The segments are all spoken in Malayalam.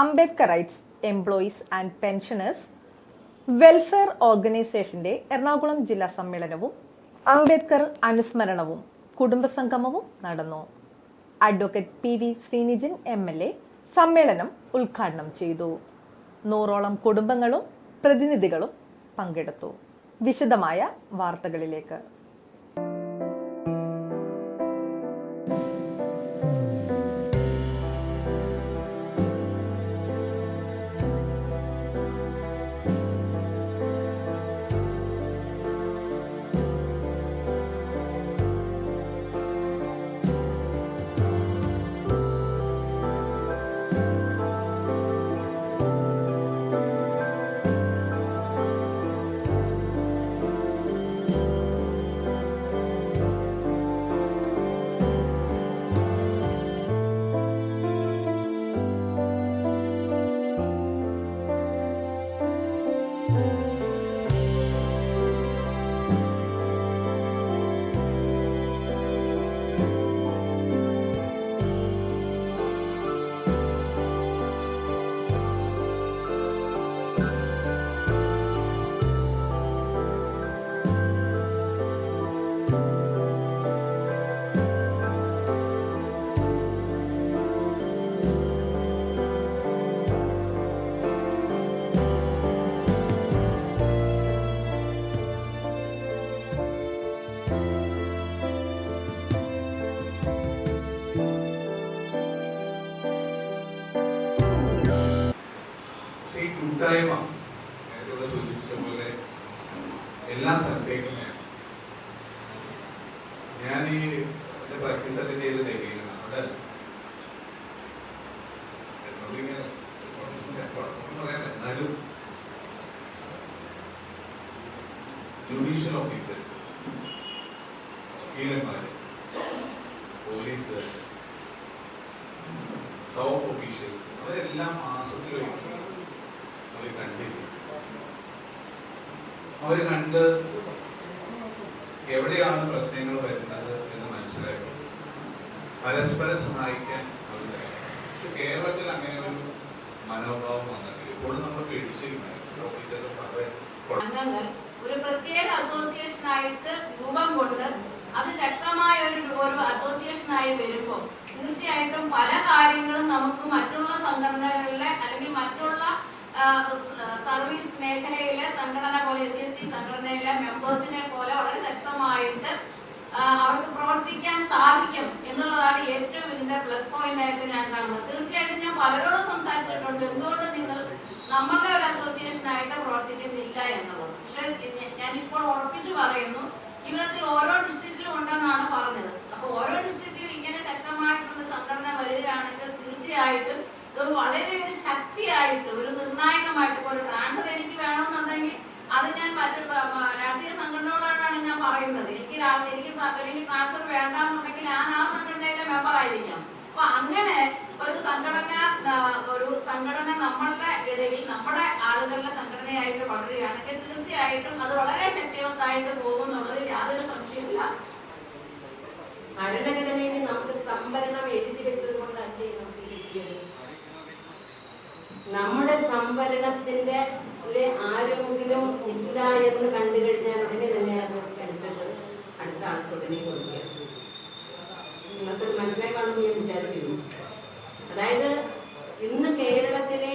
Ambedkarites employees and pensioners welfare ഓർഗനൈസേഷന്റെ എറണാകുളം ജില്ലാ സമ്മേളനവും അംബേദ്കർ അനുസ്മരണവും കുടുംബസംഗമവും നടന്നു. Advocate P V Srinijan M L A സമ്മേളനം ഉദ്ഘാടനം ചെയ്തു. നൂറോളം കുടുംബങ്ങളും പ്രതിനിധികളും പങ്കെടുത്തു. വിശദമായ വാർത്തകളിലേക്ക്. പക്ഷേ കൂട്ടായ്മ നേരത്തെ സൂചിപ്പിച്ച പോലെ എല്ലാ സ്ഥലത്തേക്കും ഞാൻ ഈ പ്രാക്ടീസ് ഒക്കെ ചെയ്ത് ഡൽഹിയിലാണ്. അവിടെ ജുഡീഷ്യൽ ഓഫീസേഴ്സ് വക്കീലന്മാര് പോലീസ് ടോപ്പ് ഒഫീഷ്യൽസ് അവരെല്ലാം മാസത്തിലൊരിക്കൽ അവർ കണ്ടില്ല അവർ കണ്ട് എവിടെയാണ് പ്രശ്നങ്ങൾ വരുന്നത് എന്ന് മനസ്സിലാക്കി. പരസ്പരം സഹായിക്കാൻ അവർ കേരളത്തിൽ അങ്ങനെ ഒരു മനോഭാവം വന്നിട്ടില്ല. ഇപ്പോഴും നമ്മൾ പേടിച്ചിരുന്നു ഒരു പ്രത്യേക അസോസിയേഷൻ ആയിട്ട് രൂപം കൊണ്ട് അത് ശക്തമായ ഒരു ഒരു അസോസിയേഷൻ ആയി വരുമ്പോൾ തീർച്ചയായിട്ടും പല കാര്യങ്ങളും നമുക്ക് മറ്റുള്ള സംഘടനകളിലെ അല്ലെങ്കിൽ മറ്റുള്ള സർവീസ് മേഖലയിലെ സംഘടന പോലെ എസ് എസ് ടി സംഘടനയിലെ മെമ്പേഴ്സിനെ പോലെ വളരെ വ്യക്തമായിട്ട് അവർക്ക് പ്രവർത്തിക്കാൻ സാധിക്കും എന്നുള്ളതാണ് ഏറ്റവും ഇതിന്റെ പ്ലസ് പോയിന്റ് ആയിട്ട് ഞാൻ കാണുന്നത്. തീർച്ചയായിട്ടും ഞാൻ പലരോടും സംസാരിച്ചിട്ടുണ്ട്. എന്തുകൊണ്ട് നിങ്ങൾ നമ്മളുടെ ഒരു അസോസിയേഷൻ ആയിട്ട് പ്രവർത്തിക്കുന്നില്ല എന്നുള്ളത്? പക്ഷെ ഞാനിപ്പോൾ ഉറപ്പിച്ചു പറയുന്നു ജീവിതത്തിൽ ഓരോ ഡിസ്ട്രിക്റ്റിലും ഉണ്ടെന്നാണ് പറഞ്ഞത് അപ്പൊ ഓരോ ഡിസ്ട്രിക്റ്റിലും ഇങ്ങനെ ശക്തമായിട്ടുള്ള സംഘടന വരികയാണെങ്കിൽ തീർച്ചയായിട്ടും ഇത് വളരെ ഒരു ശക്തിയായിട്ട് ഒരു നിർണായകമായിട്ട് ഇപ്പൊ ഒരു ട്രാൻസ്ഫർ എനിക്ക് വേണമെന്നുണ്ടെങ്കിൽ അത് ഞാൻ മറ്റു പ- പ- രാഷ്ട്രീയ സംഘടനകളോടാണ് ഞാൻ പറയുന്നത് എനിക്ക് രാ- എനിക്ക് സ- എനിക്ക് ട്രാൻസ്ഫർ വേണ്ടെന്നുണ്ടെങ്കിൽ ഞാൻ ആ സംഘടനയിലെ മെമ്പർ ആയിരിക്കാം. അപ്പൊ അങ്ങനെ ഒരു സംഘടന ഒരു സംഘടന നമ്മളുടെ ഇടയിൽ നമ്മുടെ ആളുകളുടെ സംഘടനയായിട്ട് വളരുകയാണെങ്കിൽ തീർച്ചയായിട്ടും അത് വളരെ ശക്തിവത്തായിട്ട് പോകും എന്നുള്ളത് യാതൊരു സംശയമില്ല ഭരണഘടനയിൽ നമുക്ക് സംവരണം എഴുതി വെച്ചത് കൊണ്ടല്ലേ നമുക്ക് കിട്ടിയത്? നമ്മുടെ സംവരണത്തിന്റെ ആരെങ്കിലും ഇല്ല എന്ന് കണ്ടു കഴിഞ്ഞാൽ ഉടനെ തന്നെ അത് എടുത്തിട്ട് അടുത്ത ആൾക്ക് ഉടനെ കൊടുക്കുക. നിങ്ങൾക്ക് മനസ്സിലായി കാണുമെന്ന് ഞാൻ വിചാരിക്കുന്നു അതായത് ഇന്ന് കേരളത്തിലെ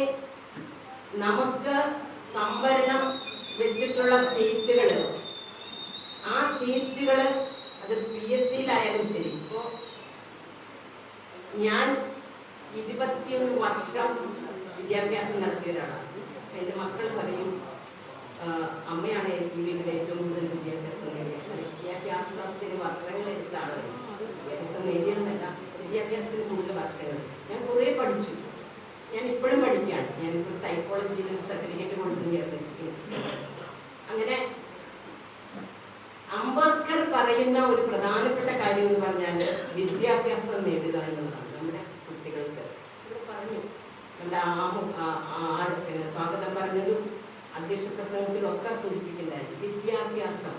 നമുക്ക് സംവരണം വെച്ചിട്ടുള്ള സീറ്റുകൾ ആ സീറ്റുകൾ അത് പി എസ് സിയിലായാലും ശരി. ഇപ്പോ ഞാൻ ഇരുപത്തിയൊന്ന് വർഷം വിദ്യാഭ്യാസം നടത്തിയ ഒരാളാണ് എന്റെ മക്കൾ പറയും അമ്മയാണ് എനിക്ക് വീട്ടിൽ ഏറ്റവും കൂടുതൽ വിദ്യാഭ്യാസം നേടിയത്. വിദ്യാഭ്യാസത്തിന് വർഷങ്ങൾ എടുത്താണ് വിദ്യാഭ്യാസം നേടിയെന്നല്ല വിദ്യാഭ്യാസത്തിന് കൂടുതൽ വർഷങ്ങൾ ഞാൻ കുറേ പഠിച്ചു. ഞാൻ ഇപ്പോഴും പഠിക്കുകയാണ് ഞാനിപ്പോൾ സൈക്കോളജിയിൽ സർട്ടിഫിക്കറ്റ് കോഴ്സിന് ചേർന്നിരിക്കുന്നു അങ്ങനെ അംബേദ്കർ പറയുന്ന ഒരു പ്രധാനപ്പെട്ട കാര്യം എന്ന് പറഞ്ഞാൽ വിദ്യാഭ്യാസം നേടുക എന്നുള്ളതാണ് നമ്മുടെ കുട്ടികൾക്ക്. പറഞ്ഞു നമ്മുടെ ആമുഖം സ്വാഗതം പറഞ്ഞതും അധ്യക്ഷ പ്രസംഗത്തിലൊക്കെ സൂചിപ്പിക്കുന്നതായി. വിദ്യാഭ്യാസം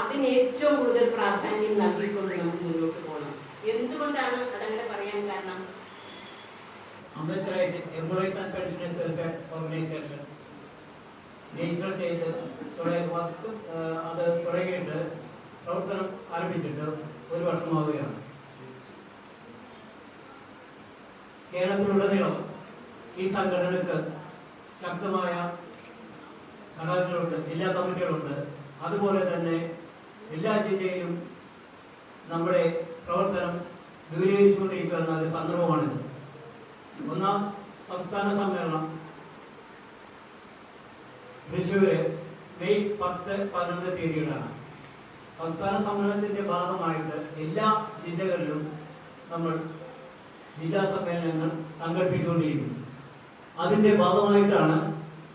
അതിന് ഏറ്റവും കൂടുതൽ പ്രാധാന്യം നൽകിക്കൊണ്ട് നമുക്ക് മുന്നോട്ട് പോകണം. എന്തുകൊണ്ടാണ് അതങ്ങനെ പറയാൻ കാരണം? Ambedkar employees and pensioners welfare organisation register ചെയ്ത് തുടങ്ങി വർക്ക് അത് തുടങ്ങിയിട്ട് പ്രവർത്തനം ആരംഭിച്ചിട്ട് ഒരു വർഷമാവുകയാണ്. കേരളത്തിലുടനീളം ഈ സംഘടനക്ക് ശക്തമായ ഘടകങ്ങളുണ്ട് ജില്ലാ കമ്മിറ്റികളുണ്ട്. അതുപോലെ തന്നെ എല്ലാ ജില്ലയിലും നമ്മുടെ പ്രവർത്തനം വിപുലീകരിച്ചുകൊണ്ടിരിക്കുന്ന ഒരു സന്ദർഭമാണിത്. ഒന്നാം സംസ്ഥാന സമ്മേളനം തൃശ്ശൂര് മെയ് പത്ത് പതിനൊന്ന് തീയതികളാണ് സംസ്ഥാന സമ്മേളനത്തിന്റെ ഭാഗമായിട്ട് എല്ലാ ജില്ലകളിലും നമ്മൾ ജില്ലാ സമ്മേളനങ്ങൾ സംഘടിപ്പിച്ചുകൊണ്ടിരിക്കുന്നു. അതിന്റെ ഭാഗമായിട്ടാണ്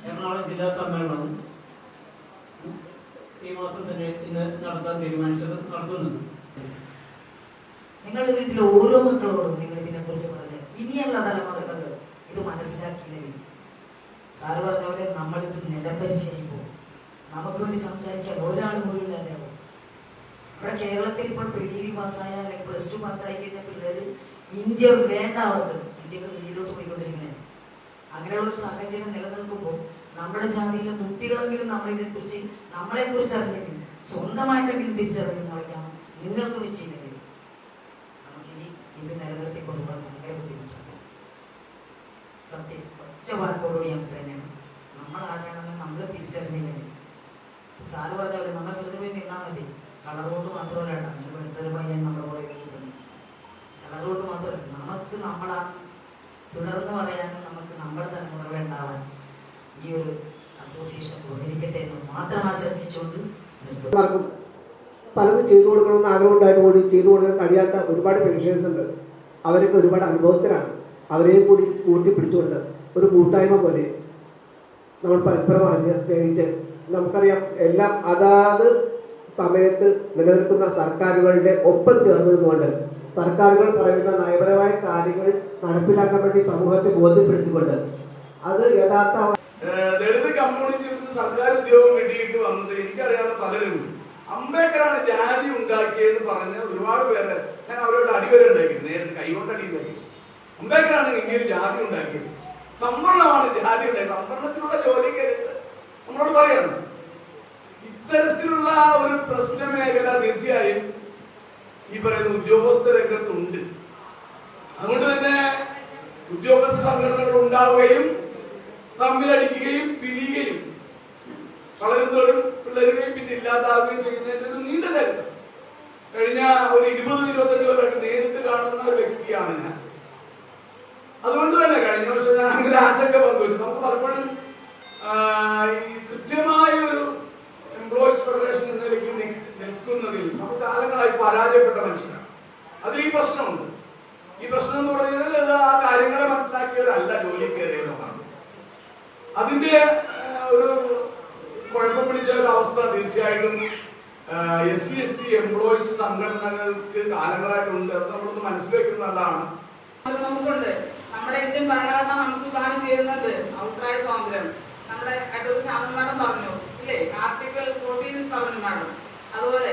എറണാകുളം ജില്ലാ സമ്മേളനം ഈ മാസം തന്നെ ഇന്ന് നടത്താൻ തീരുമാനിച്ചത് നടത്തുന്നത് നിങ്ങളുടെ വീട്ടിലെ ഓരോ മക്കളോടും നിങ്ങൾ ഇതിനെക്കുറിച്ച് പറഞ്ഞ് ഇനിയുള്ള തലമുറകൾ ഇത് മനസ്സിലാക്കിയില്ലെങ്കിൽ സാർ പറഞ്ഞ പോലെ നമ്മളിത് നമുക്ക് വേണ്ടി സംസാരിക്കാൻ ഒരാൾ പോലും ഇല്ലാതെയാവും ഇവിടെ കേരളത്തിൽ ഇപ്പോൾ പ്രീ ഡിഗ്രി പാസ്സായ അല്ലെങ്കിൽ പ്ലസ് ടു പാസ്സായി കഴിഞ്ഞ പിള്ളേർ ഇന്ത്യ വേണ്ട അവർക്ക് ഇന്ത്യയ്ക്ക് വെളിയിലോട്ട് പോയിക്കൊണ്ടിരിക്കുന്നത് അങ്ങനെയുള്ള ഒരു സാഹചര്യം നിലനിൽക്കുമ്പോൾ നമ്മുടെ ജാതിയിലെ കുട്ടികളെങ്കിലും നമ്മളിതിനെ കുറിച്ച് നമ്മളെ കുറിച്ച് അറിഞ്ഞെങ്കിൽ സ്വന്തമായിട്ടെങ്കിലും തിരിച്ചറിഞ്ഞു കളിക്കാം നിങ്ങൾക്ക് വെച്ചില്ലെങ്കിൽ നമുക്ക് ഇത് നിലനിർത്തി കൊണ്ടുപോകാൻ ഭയങ്കര ബുദ്ധിമുട്ടാണ്. സത്യം ഒറ്റ വാക്കോടുകൂടി ഞാൻ പറയുകയാണ് നമ്മൾ ആരാണെന്ന് നമ്മൾ തിരിച്ചറിഞ്ഞില്ലെങ്കിൽ. സാറ് പറഞ്ഞ പോലെ നമ്മൾ വെറുതെ പോയി നിന്നാൽ മതി. കളർ കൊണ്ട് മാത്രമല്ല കേട്ടോ. അങ്ങനെ വെളുത്തൊരു പയ്യൻ നമ്മുടെ പുറകെ കിട്ടുന്നു കളർ കൊണ്ട് മാത്രമല്ല നമുക്ക് നമ്മളാണ് തുടർന്ന് പറയാനും നമുക്ക് നമ്മുടെ തലമുറകൾ ഉണ്ടാവാൻ ഈ ഒരു അസോസിയേഷൻ ഉപകരിക്കട്ടെ എന്ന് മാത്രം ആശംസിച്ചുകൊണ്ട് എല്ലാവർക്കും പലതും ചെയ്തു കൊടുക്കണമെന്ന് ആഗ്രഹം ഉണ്ടായിട്ട് കൂടി ചെയ്തു കൊടുക്കാൻ കഴിയാത്ത ഒരുപാട് പെൻഷൻസ് ഉണ്ട്. അവരൊക്കെ ഒരുപാട് അനുഭവസ്ഥരാണ്. അവരെയും കൂടി കൂട്ടിപ്പിടിച്ചുകൊണ്ട് ഒരു കൂട്ടായ്മ പോലെ നമ്മൾ പരസ്പരം അറിഞ്ഞ് സ്നേഹിച്ച് നമുക്കറിയാം എല്ലാം അതാത് സമയത്ത് നിലനിൽക്കുന്ന സർക്കാരുകളുടെ ഒപ്പം ചേർന്ന് നിന്നുകൊണ്ട് സർക്കാരുകൾ പറയുന്ന നയപരമായ കാര്യങ്ങൾ നടപ്പിലാക്കാൻ വേണ്ടി സമൂഹത്തെ ബോധ്യപ്പെടുത്തിക്കൊണ്ട് അത് യഥാർത്ഥ ദളിത് കമ്മ്യൂണിറ്റിയിൽ സർക്കാർ ഉദ്യോഗം കിട്ടിയിട്ട് വന്നത് എനിക്കറിയാവുന്ന പലരും അംബേദ്കറാണ് ജാതി ഉണ്ടാക്കിയെന്ന് പറഞ്ഞ് ഒരുപാട് പേരെ ഞാൻ അവരോട് അടിവരെ ഉണ്ടാക്കി നേരിട്ട് കൈകൊണ്ട് അടി ഉണ്ടാക്കി അംബേദ്കറാണ് ഇന്ത്യയിൽ ജാതി ഉണ്ടാക്കിയത്. സംവരണമാണ് ജാതി ഉണ്ടായത് സംവരണത്തിലുള്ള ജോലി കരുത്ത് നമ്മളോട് പറയണം. ഇത്തരത്തിലുള്ള ഒരു പ്രശ്ന മേഖല തീർച്ചയായും ഈ പറയുന്ന ഉദ്യോഗസ്ഥ രംഗത്തുണ്ട്. അതുകൊണ്ട് തന്നെ ഉദ്യോഗസ്ഥ സംഘടനകൾ ഉണ്ടാവുകയും തമ്മിലടിക്കുകയും പിരിയുകയും വളരുന്നവരും പിള്ളരുകയും പിന്നെ ഇല്ലാതാവുകയും ചെയ്യുന്നതിന്റെ ഒരു നീണ്ട ചരിത്രം. കഴിഞ്ഞ ഒരു ഇരുപത് ഇരുപത്തഞ്ച് കൊല്ലമായിട്ട് നേരിട്ട് കാണുന്ന ഒരു വ്യക്തിയാണ് ഞാൻ. അതുകൊണ്ട് തന്നെ കഴിഞ്ഞ വർഷം ഞാൻ അങ്ങനെ ആശങ്ക പങ്കുവച്ചു. നമുക്ക് പലപ്പോഴും കൃത്യമായ ഒരു എംപ്ലോയീസ് ഫെഡറേഷൻ എന്ന നിലയ്ക്ക് നിൽക്കുന്നതിൽ നമ്മൾ കാലങ്ങളായി പരാജയപ്പെട്ട മനുഷ്യനാണ് അതിൽ ഈ പ്രശ്നമുണ്ട്. ഈ പ്രശ്നം എന്ന് പറയുന്നത് ആ കാര്യങ്ങളെ മനസ്സിലാക്കിയവരല്ല ജോലി കയറിയതെന്നാണ് അതിന്റെ ഒരു കുഴപ്പം പിടിച്ച ഒരു അവസ്ഥ തീർച്ചയായിട്ടും S C S T employees സംഘടനകൾക്ക് കാലങ്ങളായിട്ടുണ്ട് അത് നമ്മളൊന്ന് മനസ്സിലാക്കുന്നതാണ് നമുക്കുണ്ട്. നമ്മുടെ ഇന്ത്യൻ ഭരണഘടന നമുക്ക് വിഭാവനം ചെയ്യുന്നുണ്ട് അഭിപ്രായ സ്വാതന്ത്ര്യം. നമ്മുടെ അടൂർ ശാന്തൻ മാഡം പറഞ്ഞു ഇല്ലേ? ആർട്ടിക്കിൾ ഫോർട്ടീൻ പറഞ്ഞു മാഡം. അതുപോലെ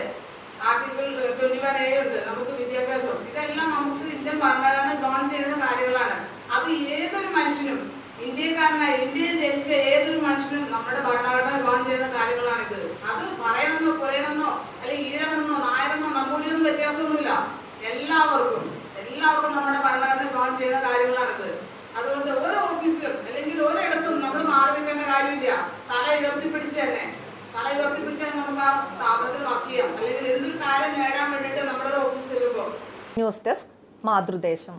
ആർട്ടിക്കിൾ ട്വന്റി വൺ എ ഉണ്ട്. നമുക്ക് വിദ്യാഭ്യാസം. ഇതെല്ലാം നമുക്ക് ഇന്ത്യൻ ഭരണഘടന വിഭാവനം ചെയ്യുന്ന കാര്യങ്ങളാണ്. അത് ഏതൊരു മനുഷ്യനും ഇന്ത്യക്കാരനായി ഇന്ത്യയിൽ ജനിച്ച ഏതൊരു മനുഷ്യനും നമ്മുടെ ഭരണഘടന വിഭാവനം ചെയ്യുന്ന കാര്യങ്ങളാണിത്. അത് പറയണമെന്നോ കുറയണമെന്നോ അല്ലെങ്കിൽ ഈഴമെന്നോ നായരെന്നോ നമ്പൂരിയൊന്നും വ്യത്യാസമൊന്നുമില്ല. എല്ലാവർക്കും എല്ലാവർക്കും നമ്മുടെ ഭരണഘടന വിഭാവനം ചെയ്യുന്ന കാര്യങ്ങളാണിത് അതുകൊണ്ട് ഓരോ ഓഫീസിലും അല്ലെങ്കിൽ ഒരിടത്തും നമ്മൾ മാറി നിൽക്കേണ്ട കാര്യമില്ല. തല ഉയർത്തിപ്പിടിച്ച് തന്നെ. തല ഉയർത്തിപ്പിടിച്ച് തന്നെ നമുക്ക് ആ സ്ഥാപനത്തിൽ വർക്ക് ചെയ്യാം. അല്ലെങ്കിൽ എന്തൊരു കാര്യം നേടാൻ വേണ്ടിയിട്ട് നമ്മളൊരു ഓഫീസിൽ ന്യൂസ് ഡെസ്ക് മാതൃദേശം